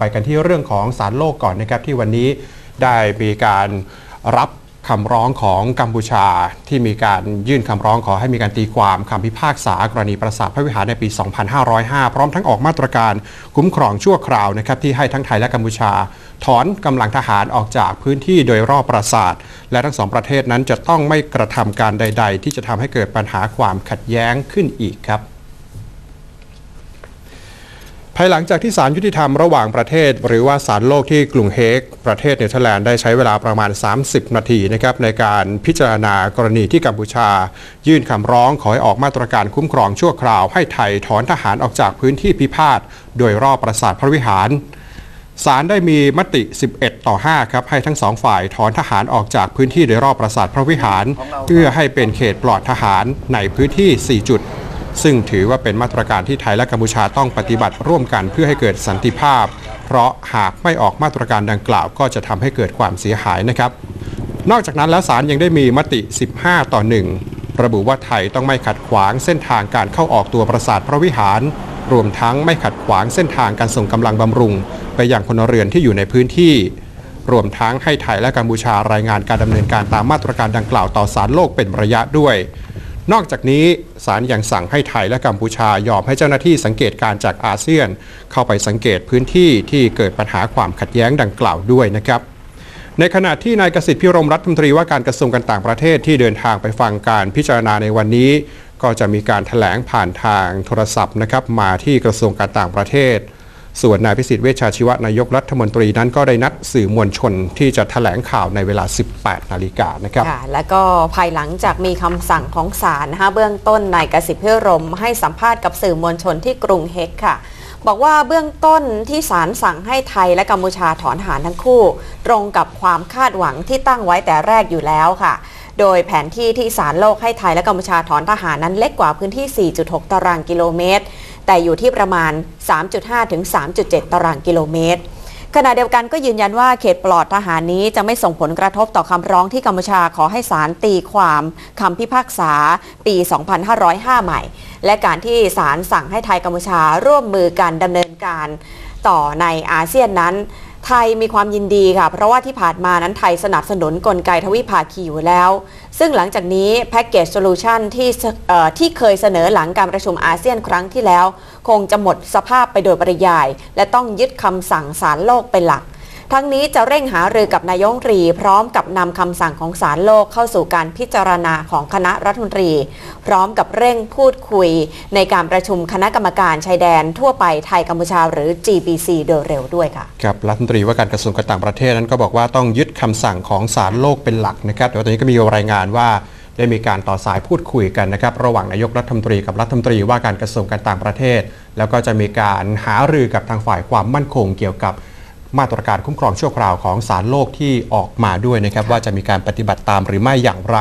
ไปกันที่เรื่องของศาลโลกก่อนนะครับที่วันนี้ได้มีการรับคำร้องของกัมพูชาที่มีการยื่นคำร้องขอให้มีการตีความคำพิพากษากรณีปราสาทพระวิหารในปี 2505 พร้อมทั้งออกมาตรการคุ้มครองชั่วคราวนะครับที่ให้ทั้งไทยและกัมพูชา ถอนกำลังทหารออกจากพื้นที่โดยรอบปราสาท และทั้งสองประเทศนั้นจะต้องไม่กระทำการใด ๆ ที่จะทำให้เกิดปัญหาความขัดแย้งขึ้นอีกครับายหลังจากที่ศาลยุติธรรมระหว่างประเทศ หรือว่าศาลโลกที่กรุงเฮก ประเทศเนเธอร์แลนด์ได้ใช้เวลาประมาณ 30 นาทีนะครับในการพิจารณากรณีที่กัมพูชา ยื่นคำร้องขอให้ออกมาตรการคุ้มครองชั่วคราวให้ไทยถอนทหารออกจากพื้นที่พิพาทโดยรอบปราสาทพระวิหารศาลได้มีมติ 11 ต่อ 5 ครับ ให้ทั้งสองฝ่ายถอนทหารออกจากพื้นที่โดยรอบปราสาทพระวิหาร เพื่อให้เป็นเขตปลอดทหารในพื้นที่ 4 จุด ซึ่งถือว่าเป็นมาตรการที่ไทยและกัมพูชาต้องปฏิบัติร่วมกันเพื่อให้เกิดสันติภาพ เพราะหากไม่ออกมาตรการดังกล่าวก็จะทำให้เกิดความเสียหายนะครับ นอกจากนั้นแล้วศาลยังได้มีมติ 15 ต่อ 1 ระบุว่าไทยต้องไม่ขัดขวางเส้นทางการเข้าออกตัวปราสาทพระวิหาร รวมทั้งไม่ขัดขวางเส้นทางการส่งกำลังบำรุง ไปยังพลเรือนที่อยู่ในพื้นที่ รวมทั้งให้ไทยและกัมพูชารายงานการดำเนินการตามมาตรการดังกล่าวต่อศาลโลกเป็นระยะด้วย นอกจากนี้ศาลยังสั่งให้ไทยและกัมพูชายอมให้เจ้าหน้าที่สังเกตการจากอาเซียน เข้าไปสังเกตพื้นที่ที่เกิดปัญหาความขัดแย้งดังกล่าวด้วยนะครับในขณะที่นายกสิทธิพิรมรัฐมนตรีว่าการกระทรวงการต่างประเทศที่เดินทางไปฟังการพิจารณาในวันนี้ ก็จะมีการถแถลงผ่านทางโทรศัพท์นะครับมาที่กระทรวงการต่างประเทศ ส่วนนายพิสิทธิ์เวชชาชีวะนายกรัฐมนตรีนั้นก็ได้นัดสื่อมวลชนที่จะถแถลงข่าวในเวลา 18 นาฬิกานะครับค่ะและก็ภายหลังจากมีคำสั่งของศาลนะคะเบื้องต้นนายกสิทธิ์พิรมให้สัมภาษณ์กับสื่อมวลชนที่กรุงเฮกค่ะ บอกว่าเบื้องต้นที่ศาลสั่งให้ไทยและกัมพูชาถอนทหารทั้งคู่ ตรงกับความคาดหวังที่ตั้งไว้แต่แรกอยู่แล้วค่ะโดยแผนที่ที่ศาลโลกให้ไทยและกัมพูชาถอนทหารนั้นเล็กกว่าพื้นที่ 4.6 ตารางกิโลเมตร แต่อยู่ที่ประมาณ 3.5 ถึง 3.7 ตารางกิโลเมตร ขณะเดียวกันก็ยืนยันว่าเขตปลอดทหารนี้จะไม่ส่งผลกระทบต่อคำร้องที่กัมพูชาขอให้ศาลตีความคำพิพากษาปี 2505 ใหม่ และการที่ศาลสั่งให้ไทยกัมพูชาร่วมมือกันดำเนินการต่อในอาเซียนนั้น ไทยมีความยินดีค่ะ เพราะว่าที่ผ่านมานั้นไทยสนับสนุนกลไกทวิภาคีอยู่แล้ว ซึ่งหลังจากนี้แพ็กเกจโซลูชันที่ที่เคยเสนอหลังการประชุมอาเซียนครั้งที่แล้ว คงจะหมดสภาพไปโดยปริยาย และต้องยึดคำสั่งศาลโลกเป็นหลัก ทั้งนี้จะเร่งหารือกับนายกรัฐมนตรี พร้อมกับนำคำสั่งของศาลโลกเข้าสู่การพิจารณาของคณะรัฐมนตรี พร้อมกับเร่งพูดคุย ในการประชุมคณะกรรมการชายแดนทั่วไปไทยกัมพูชาหรือ GBC โดยเร็วด้วยค่ะครับรัฐมนตรีว่าการกระทรวงการต่างประเทศนั้นก็บอกว่าต้องยึดคำสั่งของศาลโลกเป็นหลักนะครับแต่ว่าตอนนี้ก็มีรายงานว่าได้มีการต่อสายพูดคุยกันนะครับ ระหว่างนายกรัฐมนตรีกับรัฐมนตรีว่าการกระทรวงการต่างประเทศ แล้วก็จะมีการหารือกับทางฝ่ายความมั่นคงเกี่ยวกับ มาตรการคุ้มครองชั่วคราวของศาลโลกที่ออกมาด้วยนะครับว่าจะมีการปฏิบัติตามหรือไม่อย่างไร